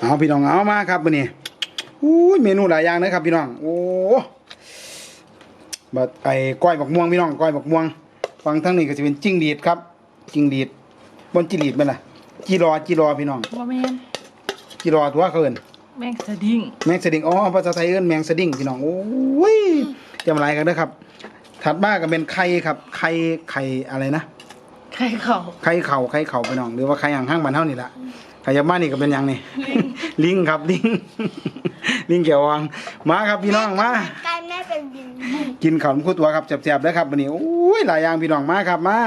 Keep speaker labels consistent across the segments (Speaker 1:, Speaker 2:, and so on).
Speaker 1: เอาพี่น้องเอามาครับมื้อนี้อุ้ยเมนูหลายอย่างนะครับพี่น้อง โอ้บัดไอ้ก้อยบักม่วงพี่น้องก้อยบักม่วง ฟังทั้งนี้ก็จะเป็นจิ้งหรีดครับ จิ้งหรีดบนจิ้งหรีดแม่นล่ะจีรอจีรอพี่น้อง
Speaker 2: ว่าแม่น
Speaker 1: จีรอตัวเขาเอิ้น
Speaker 2: แมงสดิ้ง
Speaker 1: แมงสดิ้งอ๋อภาษาไทยเอิ้นแมงสดิ้งพี่น้อง โอ้ยจำอะไรกันเด้อครับ ถัดมาก็เป็นไข่ครับ ไข่ไข่อะไรนะ
Speaker 2: ไข่เข่า
Speaker 1: ไข่เข่าไข่เข่าพี่น้อง หรือว่าไข่ห่างห้างบ้านเฮานี่ล่ะไข่ยาบ้านนี่ก็เป็นหยังนี่ลิงครับลิง ลิงเกี่ยววังมาครับพี่น้องมา
Speaker 3: ใกล้แม่เป็นดิน
Speaker 1: กินข้าวมันคู่ตัวครับแซ่บๆเด้อครับวันนี้โอ้ยหลายอย่างพี่น้องมาครับมา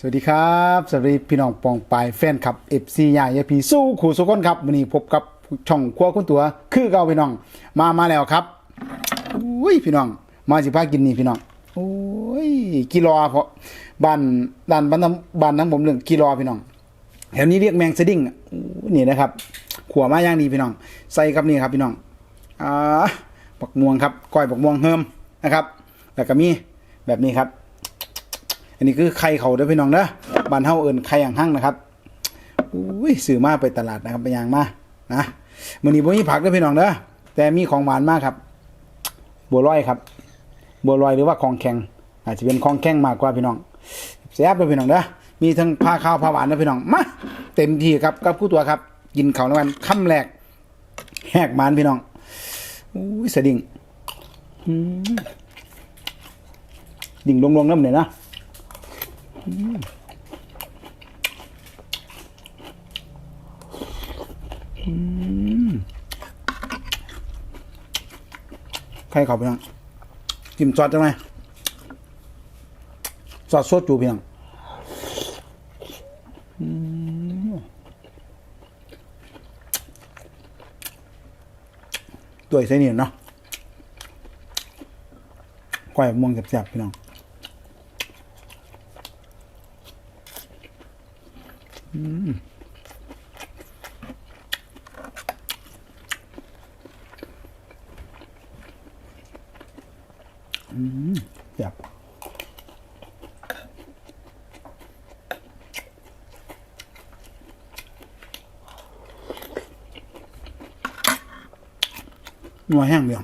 Speaker 1: สวัสดีครับ สวัสดีพี่น้องปองปายแฟนคลับ FC ยายพีสู้ขู่สุกคนครับวันนี้พบกับช่องครัวคุณตัวคือเก่าพี่น้องมามาแล้วครับอุ้ยพี่น้องมาสิพากินนี่พี่น้อง โอ้ยกิโลเพราะบ้านด้านบ้านน้ำบ้านน้ำผมเรื่องกิโลพี่น้องแถวนี้เรียกแมงสดิ้งนี่นะครับ ขัวมาย่างดีพี่น้อง ใส่ครับนี่ครับพี่น้องอ่าบักม่วงครับก้อยบักม่วงเฮิมนะครับแล้วก็มีแบบนี้ครับ อันนี้คือไข่เขาเด้อพี่น้องเด้อบ้านเฮาเอิ้นไข่อ่างหั่งนะครับอุ้ยซื้อมาไปตลาดนะครับไปยางมานะมื้อนี้บ่มีผักเด้อพี่น้องเด้อแต่มีของหวานมากครับ บัวลอยครับ บัวลอยหรือว่าของแข็งอาจจะเป็นของแข็งมากกว่าพี่น้องแซ่บเลยพี่น้องเด้อมีทั้งผ้าข้าวผ้าหวานนะพี่น้องมาเต็มที่ครับกับผู้ตัวครับ กินเขาวในวันค่ำแรกแหกมานพี่น้องอุ้ยสะดิ่งดิ่งลงๆน้ำเนี่ยนะใครเขาพี่น้อง จิ้มซอสจังไหมซอสโซจูเพียงตัวใส่นี่เนาะก้อยม่วงแสบๆพี่น้องอืม อืมแซ่บนัวแห้งเดียว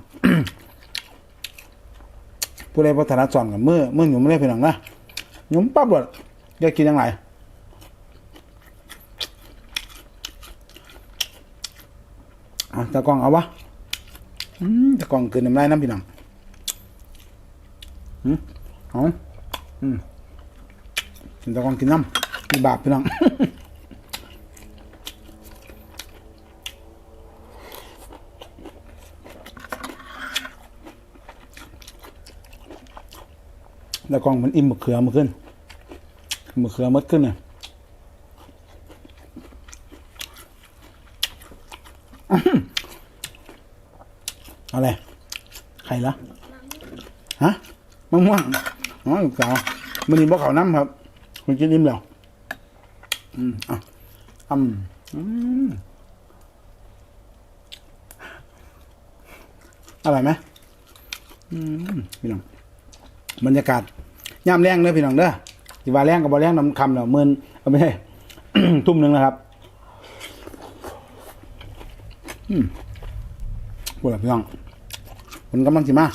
Speaker 1: ผู้ใดพัฒนาสอนกับมือมือหนุ่มไม่ได้พี่น้องนะหนุ่มปั๊บเลยอยากกินยังไงอะตะกองเอาวะตะกองเกินน้ำลายน้ำพี่น้อง อืมเอาอืมกินตะกองกินน้ำมีบาปพี่น้องแล้วกองมันอิ่มมะเขือมาขึ้นมะเขือมดขึ้นเนี่ยอะไรไข่ละ มะม่วงอ๋อเก่ามันนี่บ่เขาน้ำครับ คุณกินอิ่มแล้วอืมอะอืมอืมอร่อยไหมอืมพี่น้องบรรยากาศย่ามแรงเด้อพี่น้องเด้อสิว่าแรงกับบ่แรงนำคำเนาะหมื่นเอาไม่ใช่ทุ่มหนึ่งนะครับอืมพูดแล้วพี่น้องมันกำลังสิมา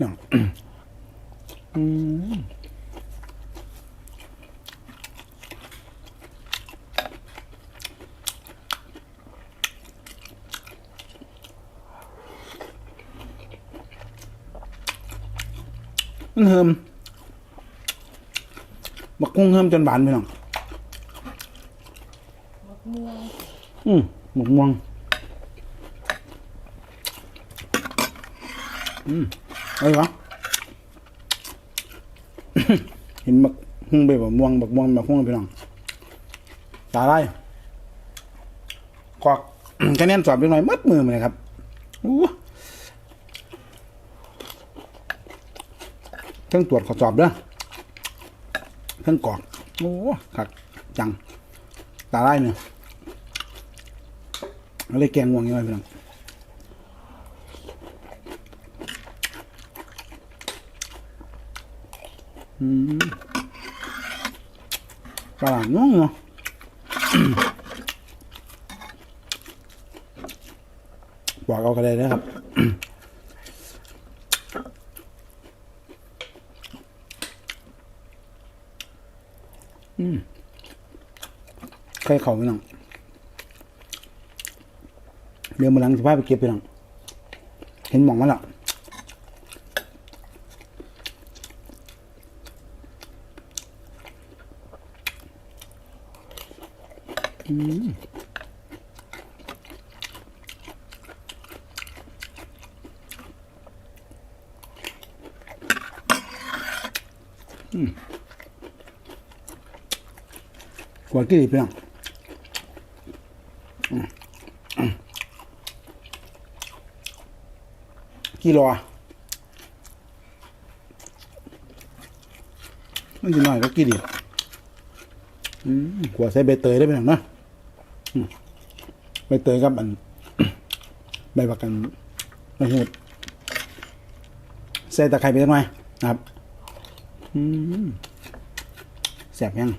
Speaker 1: พี่น้องมันเฮิมบักกุ้งเฮิมจนบานพี่น้อง
Speaker 2: บักม่วง
Speaker 1: อืมหมกม่วงอืม อะไรวะเห็นบักหุ่งไปบักม่วงบักม่วงบักหุ่งพี่น้องตาไรกอกคะแนนสอบเล็กน้อยมัดมือมาเลยครับอู้เครื่องตรวจขอสอบเด้อเครื่องกรอกโอ้ขักจัง ตาไล่เนี่ยอาเลยแกงง่วงยังไงพี่น้องอืม ปลาหลาน้องเนาะบอกเอากันเลยนะครับอืมใครเขาไปนังเดี๋ยวมาหลังจะพาไปเก็บไปนังเห็นหมองมาแล้วอื กว่ากี่ดีเพียงอืมอืมกี่โลอะมันจะน้อยก็กี่ดีอืมกว่าใส่ใบเตยได้เป็นอย่างนะ ใบเตยกับอันใบบักกันใบหูดใส่ตะไคร้ไปหน่อยนะครับแสบยัง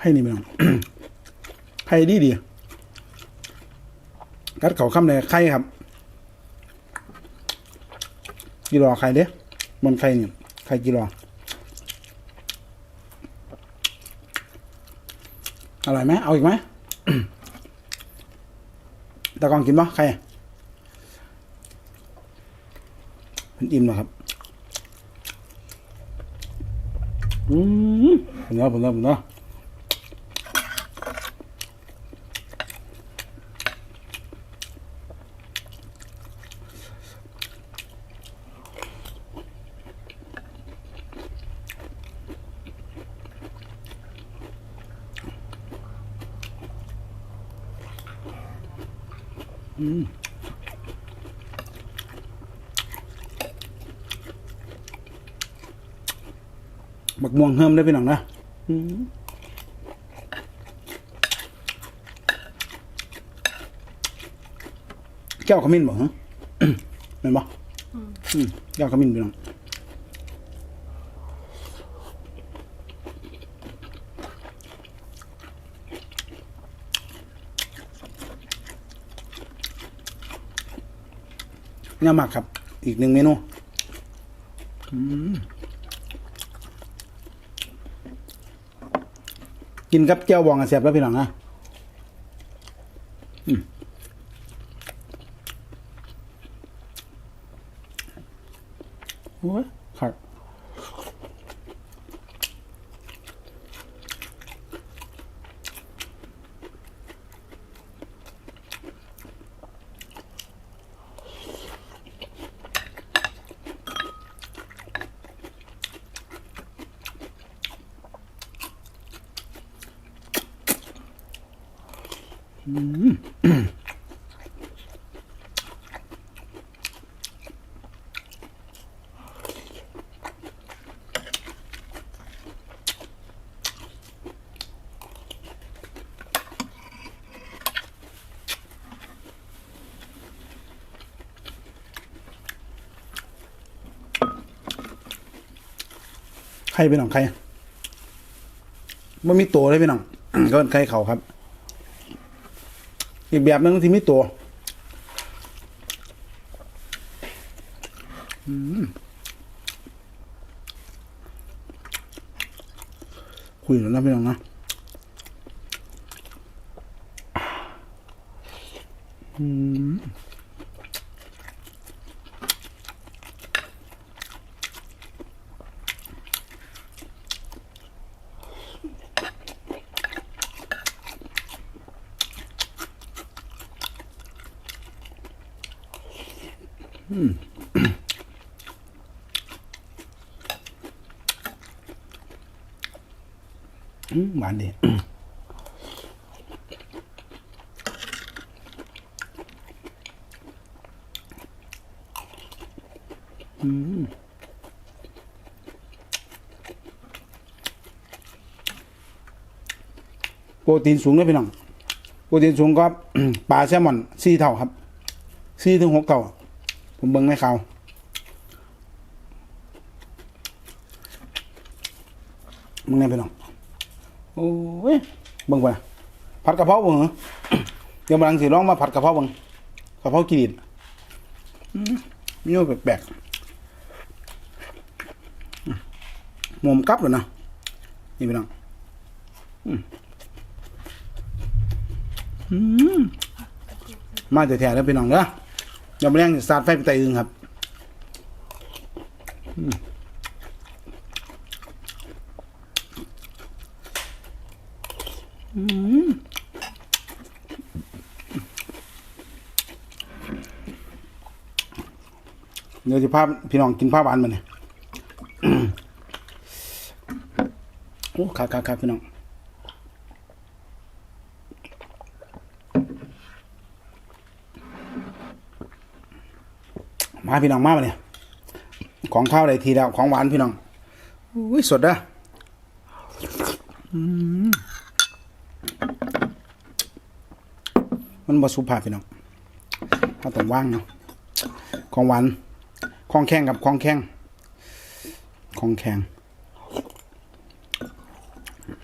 Speaker 1: ให้นี่ไม่ต้องไข่ดีดี กัดเขาคำเลยไข่ครับกิโลไข่เด้มันไข่เนี่ยไข่กิโลอร่อยไหมเอาอีกไหมตะกองกินปะไข่มันอิ่มแล้วครับ อืมผมเนาะผมเนาะผมเนาะ บักม่วงเฮิมได้พี่น้องนะอืมแก้วขมิ้นบอกฮะเป็นบ่อืมแก้วขมิ้นพี่น้อง น่ามักครับ อีกหนึ่งเมนูกินกับเจ้าบองอะเสียบแล้วพี่น้องนะอืมโอ้ยครับ ใครพี่น้องใครมันมีตัวเลยพี่น้องก็เป็นไข่เขาครับ อีกแบบนึงที่มีตัวอืมคุยแล้วนะพี่น้องนะอืม อืมหวานดีอืมโปรตีนสูงด้วยพี่น้อง โปรตีนสูงก็ปลาแซลมอนสีเท่าครับสีถึงหกเท่า ผมเบิ่งในข่ามึงไงพี่น้องโอ้ยเบิ่งไปผัดกะเพราเบิ่งเดี๋ยวบางสิลองมาผัดกะเพราเบิ่งกะเพรากีดมีโยแปลกๆมหมกลับเลยนะนี่พี่น้องมาแต่แถวแล้วพี่น้องเด้อ ย่ามงสาดไฟไปไตอึงครับอืมอืมเดี๋ยวจะพาพี่น้องกินผ้าหวานมาเนี่ยโอ้ครับครับครับพี่น้อง มาพี่น้องมามาเนี่ย ของข้าวได้ทีแล้ว ของหวานพี่น้องอุ้ยสดเด้ออืมมันบสุภาพพี่น้องถ้าต้องว่างเนาะของหวาน ของแข้งกับของแข้ง ของแข้ง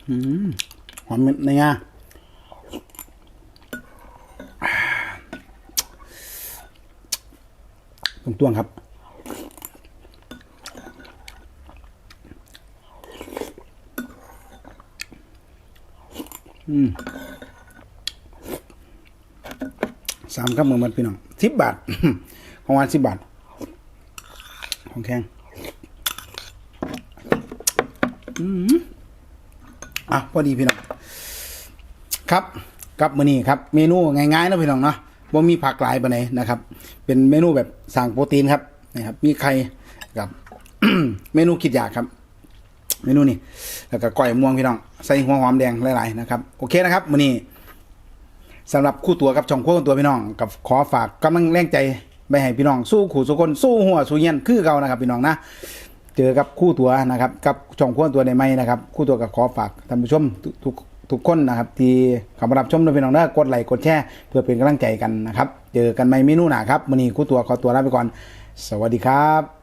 Speaker 1: อืมหอมในงา ตรงต้วงครับ อืมสามครับเมือมันพี่น้องสิบบาท ของวันสิบบาท ของแข็งอืมอะพอดีพี่น้องครับกับมือนี้ครับ เมนูง่ายๆนะพี่น้องเนาะ บ่มีผักหลายปานใดนะครับ เป็นเมนูแบบสั่งโปรตีนครับนะครับ มีไข่กับเมนูคิดอยากครับ เมนูนี้แล้วก็ก้อยม่วงพี่น้องใส่หัวหอมแดงหลายๆนะครับโอเคนะครับมื้อนี้สำหรับคู่ตัวกับช่องคู่ตัวพี่น้องกับขอฝากกำลังแรงใจไปให้พี่น้องสู้ขู่สู้คนสู้หัวสู้เย็นคือเก่านะครับ พี่น้องนะเจอกับคู่ตัวนะครับ กับช่องคู่ตัวในไม้นะครับ คู่ตัวกับขอฝากท่านผู้ชมทุก ทุกคนนะครับ ที่เข้ามารับชมด้วยพี่น้องนะกดไลค์กดแชร์เพื่อเป็นกำลังใจกันนะครับ เจอกันใหม่เมนูหน้าครับวันนี้คู่ตัวขอตัวลาไปก่อน สวัสดีครับ